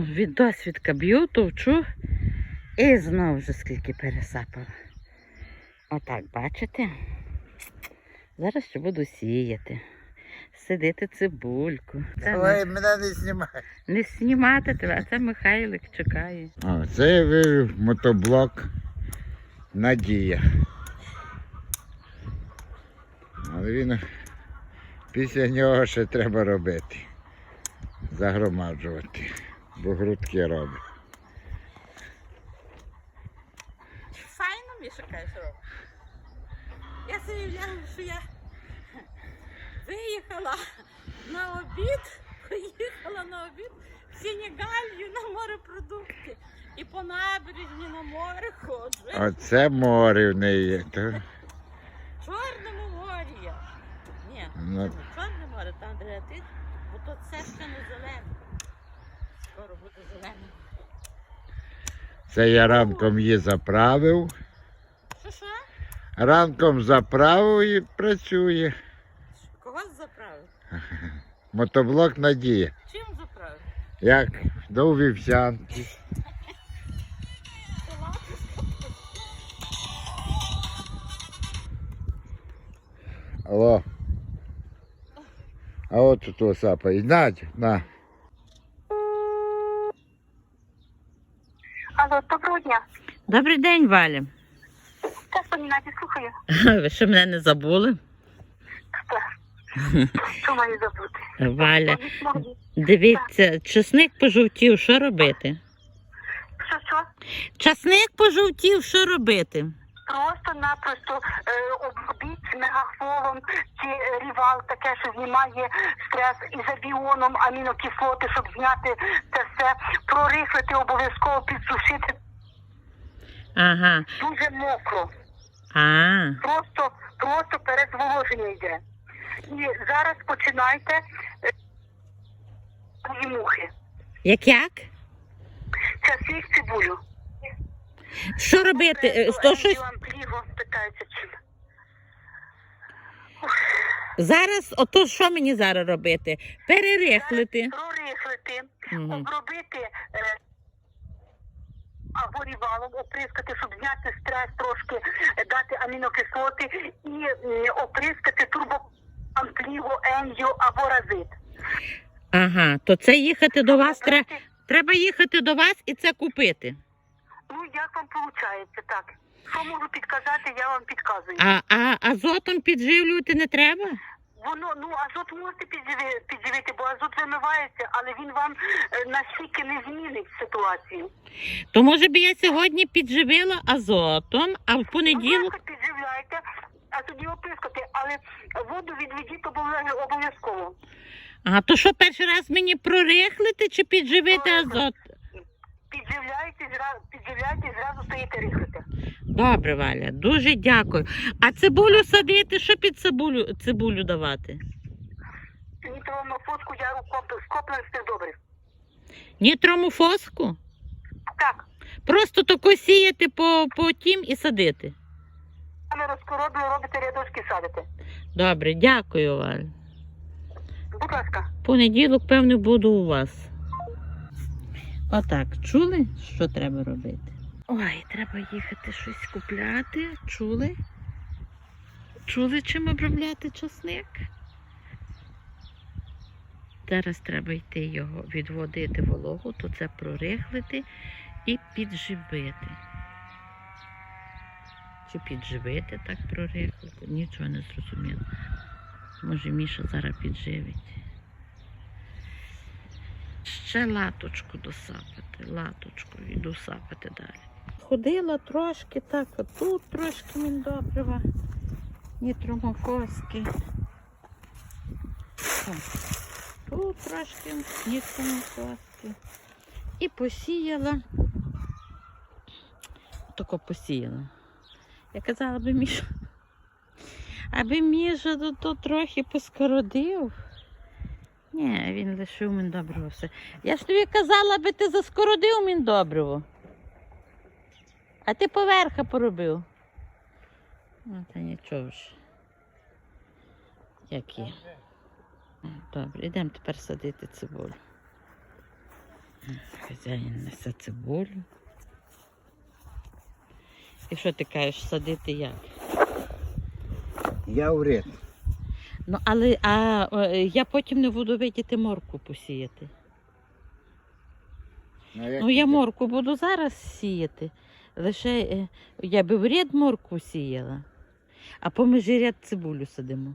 Від досвідка б'ю, товчу і знову вже скільки пересапала. Отак, бачите? Зараз ще буду сіяти. Сидити цибульку. Це Ой, мене не знімай. не знімати тебе, а це Михайлик чекає. О, це я вивів мотоблок Надія. Але він після нього ще треба робити. Загромаджувати. Бо грудки робить. Файно, Міша, каже. Я собі уявляю, що я виїхала на обід, поїхала на обід в Сенегалію на морепродукти. І по набережні на море ходжу. Оце море в неї. То, В Чорному морі я. Ні, Ну. це Чорне море, там де ти, бо то це ще не зелене. Скоро буде зелене. це я ранком її заправив. Що що? Ранком заправив і працює. Кого заправив? Мотоблок Надія. Чим заправив? Як до вівсянки. Алло. А от тут осапа. Надь, на. Алло, доброго дня. Добрий день, Валя. Так, пані Наді, слухаю. Ви що мене не забули? Що маю забути? Валя, дивіться, часник пожовтів, що робити? Що, що? Часник пожовтів, що робити? Просто-напросто е, обробіть мегафолом чи рівал, таке, що знімає стрес ізобіоном, амінокислоти, щоб зняти це все, прорихлити обов'язково підсушити Ага. дуже мокро. А, Просто, просто перезволоження йде. І зараз починайте е, мухи. як як? Часник цибулю. Що робити? То щось питається чим. зараз, ото що мені зараз робити? Перерихлити. Прорихлити, обробити е, або рівалом, оприскати, щоб зняти стрес трошки, дати амінокислоти і оприскати турбоампліго, ензіо або разит. Ага, то це їхати до вас треба. Треба їхати до вас і це купити. Ну, як вам виходить, так? Що можу підказати, я вам підказую. А, а азотом підживлювати не треба? Воно ну азот можете підживи- підживити, бо азот вимивається, але він вам е, настільки не змінить ситуацію. То може би я сьогодні підживила азотом, а в Ну, понеділок. легко підживляйте, а тоді опискати, але воду відведіть обов'я- обов'язково. А то що перший раз мені прорихлити чи підживити азот? Підживляйте, зразу підживляйте, зразу стоїте рихлите. Добре, Валя, дуже дякую. А цибулю садити, що під цибулю, цибулю давати? Нітровому фоску яру комплекс, комплекс тих добрив. Нітромофоску? Так, Просто тако сіяти по, по тім і садити. але розкороблю, робите рядочки, садите. Добре, дякую, Валя. Будь ласка. Понеділок, певно, буду у вас. Отак, чули, що треба робити? Ой, треба їхати щось купляти. Чули? Чули, чим обробляти часник? Зараз треба йти його відводити вологу, то це прорихлити і підживити. Чи підживити так прорихлити? Нічого не зрозуміло. Може, Міша зараз підживить. Ще латочку досапати, латочку і досапати далі. Ходила трошки так, от тут трошки міндобрива, нітромофоски. Тут трошки нітромофоски. І посіяла. Тако посіяла. Я казала би Міша, аби то, то трохи поскородив. Ні, він лишив міндобриво все. Я ж тобі казала, аби ти заскородив міндобриво. А ти поверха поробив. Ну, та нічого ж. Як є. Добре, йдемо тепер садити цибулю. Хазяїн несе цибулю. І що ти кажеш, садити як? Я вред. Ну, але а, я потім не буду видіти морку посіяти. Ну, я морку буду зараз сіяти. Лише е, я би в ряд морку сіяла, а поміж ряд цибулю садимо.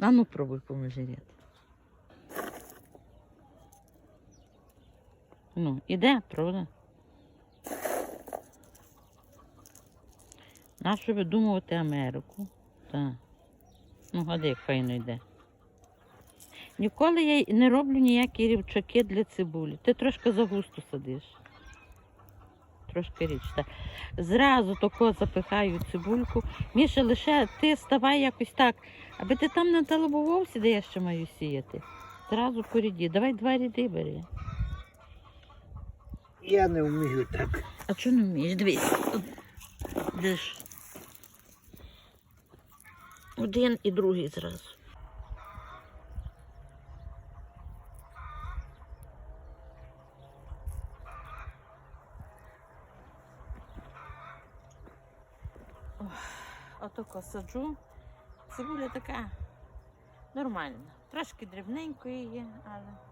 А ну пробуй поміж ряд. Ну, іде, правда? Нащо видумувати Америку? Так. Ну, гади, як файно йде. Ніколи я не роблю ніякі рівчаки для цибулі. Ти трошки загусто садиш. Трошки річ. Так. Зразу тако запихаю цибульку. Міша, лише ти ставай якось так, аби ти там не талабувався, де я ще маю сіяти. Зразу по ряді. Давай два ряди бери. Я не вмію так. А чого не вмієш? Дивись. ж? Один і другий зразу. Отако саджу. Цибуля така нормальна. Трошки дрібненької є, але.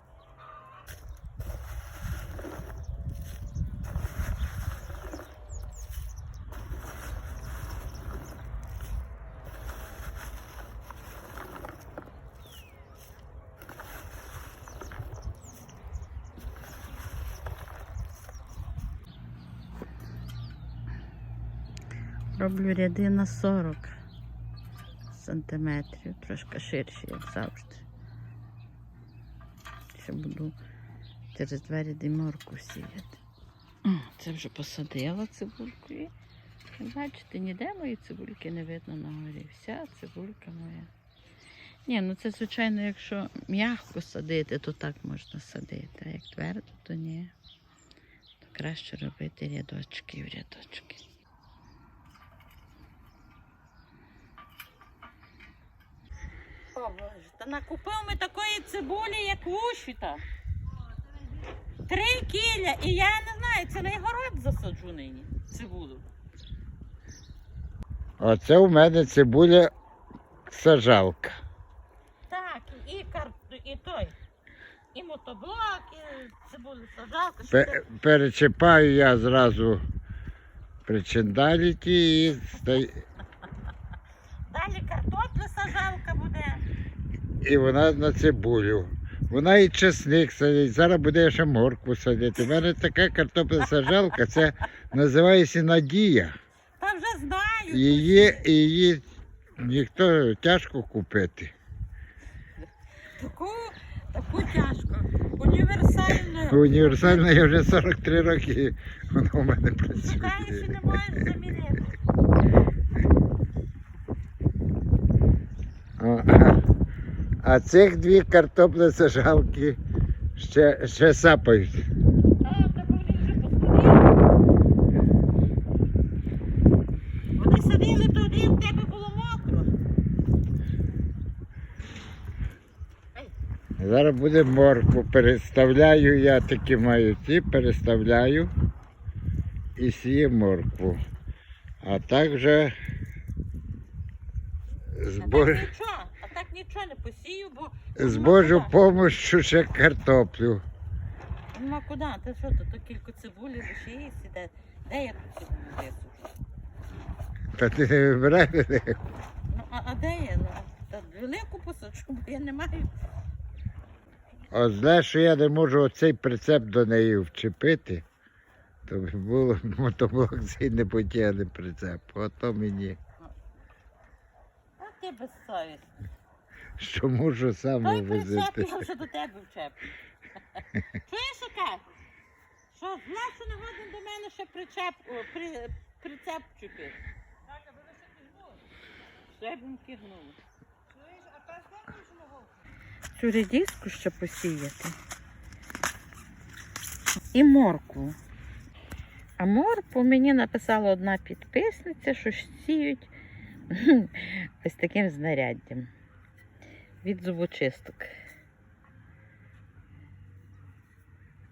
Роблю ряди на 40 сантиметрів, трошки ширші, як завжди. Ще буду через два ряди морку сіяти. Це вже посадила цибульку. І, бачите, ніде мої цибульки не видно на горі. Вся цибулька моя. Ні, ну це звичайно, якщо м'яко садити, то так можна садити. А як твердо, то ні. То краще робити рядочки в рядочки. Та накупив ми такої цибулі, як вущита. Три кіля, і я не знаю, це на город засаджу нині цибулю. Оце у мене цибуля сажалка. Так, і кар... і той. І мотоблок, і цибулю саджалка. що Пе- це? перечіпаю я зразу причиндаліті і стай- Далі картопля саджалка буде. І вона на цибулю. Вона і чесник садить, зараз буде ще моркву садити. У мене така картопля сажалка, це називається Надія. Та вже знаю. Її, її ніхто тяжко купити. Таку, таку тяжко. Універсальну. Універсальна я вже 43 роки, вона у мене Шукаєш і працює. не можеш замінити. А- цих дві картоплі сажалки ще, ще сапають. А, вони вже. Вони садили туди, в тебе було мокро. Зараз буде моркву. Переставляю, я такі маю ці, переставляю і сію моркву. А так вже з, А так нічого, а не посію, бо з Божою помощю ще картоплю. нема куди. Ти що, то, то кілька цибулі лишиється, де, де я тут цибулю висушу? Та ти не вибирай велику. Ну, а, а де я? Ну, та велику посаджу, бо я не маю. От зле, що я не можу оцей прицеп до неї вчепити, то б було мотоблок цей не потягне прицеп. Ото мені. А ти безсовісний. Що можу сам Той прицеп возити. я вже до тебе вчеплю. Чуєш, що кажеш? Що зла, що не до мене ще причеп, о, при, прицеп чіпити. Так, аби ви ще кигнули. Ще б не кигнули. Цю редиску ще посіяти. І моркву. А моркву мені написала одна підписниця, що сіють ось таким знаряддям від зубочисток.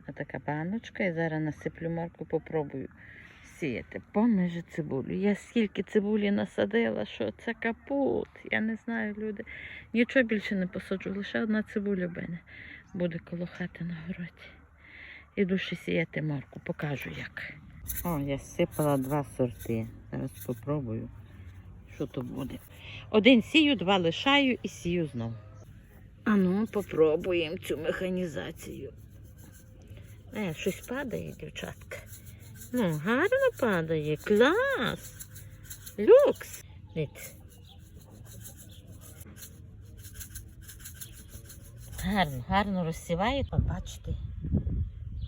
Отака баночка. І зараз насиплю морку, попробую сіяти. Поміж цибулю. Я скільки цибулі насадила, що це капут. Я не знаю, люди. Нічого більше не посаджу, лише одна цибуля в мене буде коло хати на городі. Іду ще сіяти морку, покажу як. О, я сипала два сорти. Зараз спробую, що то буде. Один сію, два лишаю і сію знову. А ну, попробуємо цю механізацію. Е, щось падає, дівчатка. Ну, гарно падає. Клас. Люкс. Гарно, гарно розсіває, От бачите.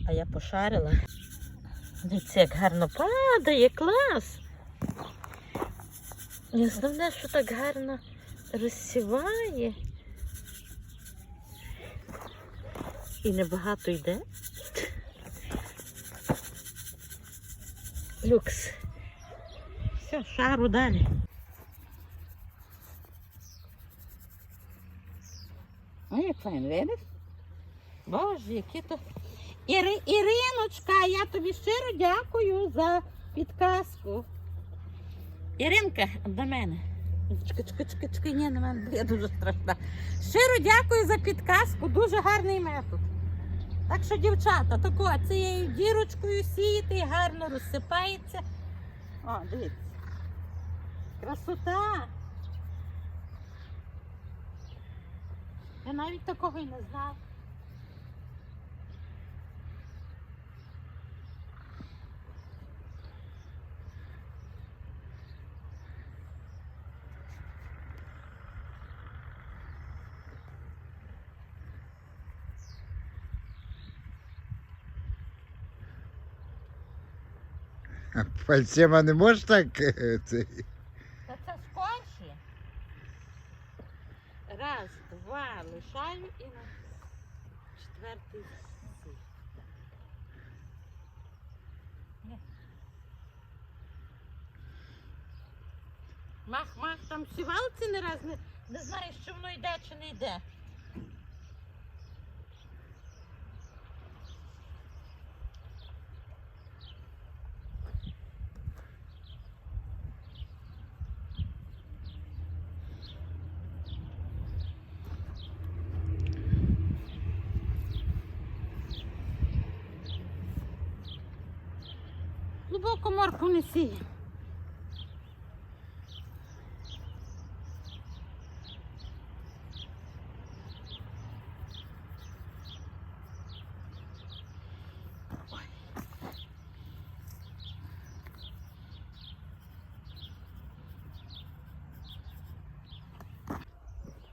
А я пошарила. Дивіться, як гарно падає, клас. І Основне, що так гарно розсіває. І небагато йде. Люкс. Все, шару далі. Ну, як файн, видиш? Боже, які то. Іри... Іриночка, я тобі щиро дякую за підказку. Іринка, до мене. Чекай, чекай, чекай, чекай, ні, на мене, я дуже страшна. Щиро дякую за підказку, дуже гарний метод. Так що, дівчата, тако цією дірочкою сієте і гарно розсипається. О, дивіться. Красота. Я навіть такого й не знала. А Пальцема не можеш так. е, Це... Та це скорше. Раз, два, лишаю і на четвертий. Ні. Мах, мах, там сівалці не раз не, не знаєш, чи воно йде, чи не йде. Глибоко морку не сіє.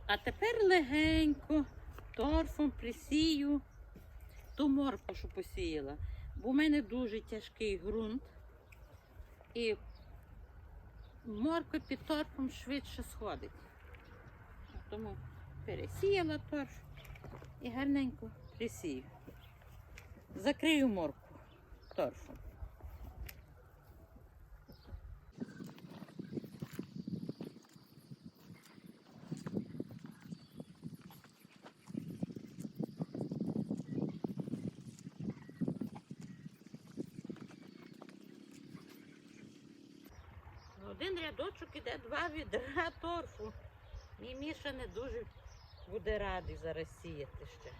А тепер легенько торфом присію ту морку, що посіяла. Бо в мене дуже тяжкий ґрунт. І морква під торфом швидше сходить. Тому пересіяла торф і гарненько присію. Закрию морку торфом. Один рядочок іде два відра торфу. Мій Міша не дуже буде радий зараз сіяти ще.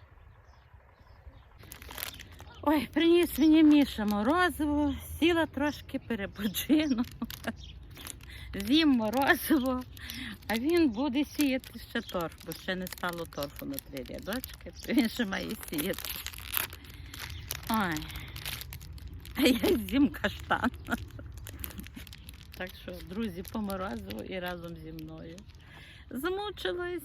Ой, приніс мені Міша морозиво, сіла трошки перепочину. З'їм морозиво, а він буде сіяти ще торф, бо ще не стало торфу на три рядочки, то він ще має сіяти. Ой, а я з'їм каштан. Так що, друзі, по і разом зі мною. Замучилась.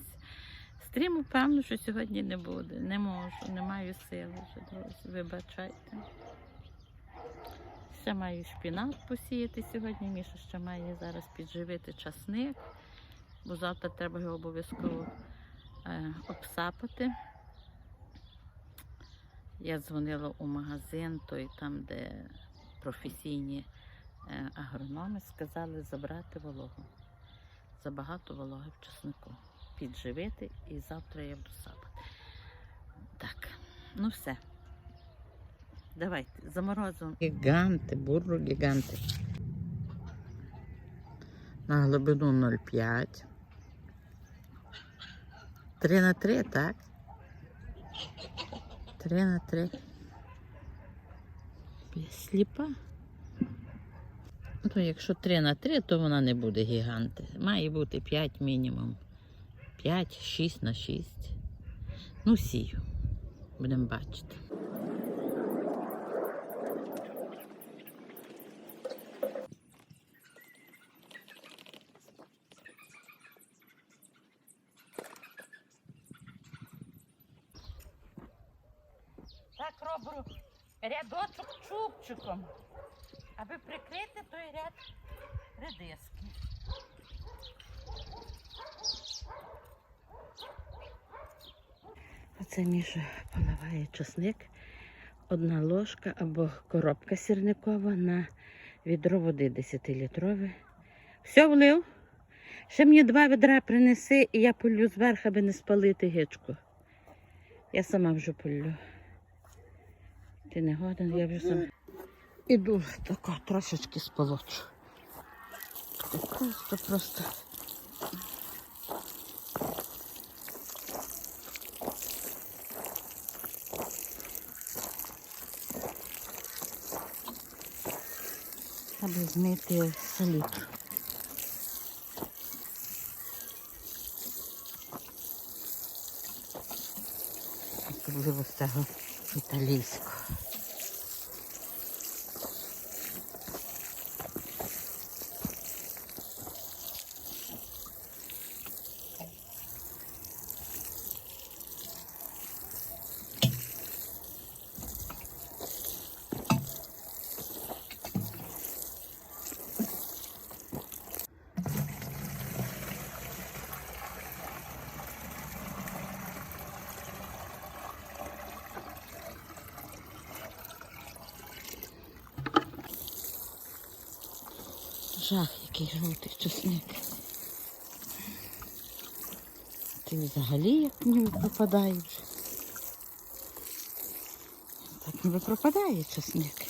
Стріму, певно, що сьогодні не буде. Не можу, не маю сили вже, друзі. Вибачайте. Ще маю шпінат посіяти сьогодні. Міша ще має зараз підживити часник, бо завтра треба його обов'язково е, обсапати. Я дзвонила у магазин, той там, де професійні агрономи сказали забрати вологу. Забагато вологи в часнику. Підживити і завтра я буду сапати. Так, ну все. Давайте, заморозимо. Гіганти, бурро гіганти. На глибину 0,5. 3 на 3, так? 3 на 3. Я сліпа. Ну, якщо 3 на 3, то вона не буде гіганти. Має бути 5 мінімум. 5, 6 на 6. Ну, сію. Будемо бачити. Так роблю рядочок чубчиком, аби прикрити той ряд редиски. Оце Міша поливає чесник. Одна ложка або коробка сірникова на відро води 10-літрове. Все влив. Ще мені два відра принеси, і я полю зверху, аби не спалити гичку. Я сама вже полю. Ти не годен, я вже сама. Іду тако трошечки сполочу. Просто, просто. Аби змити салют. Особливо з цього італійського. Жах, який жовтий чесник. Ти взагалі як ніби пропадаєш. Так ніби пропадає чесник.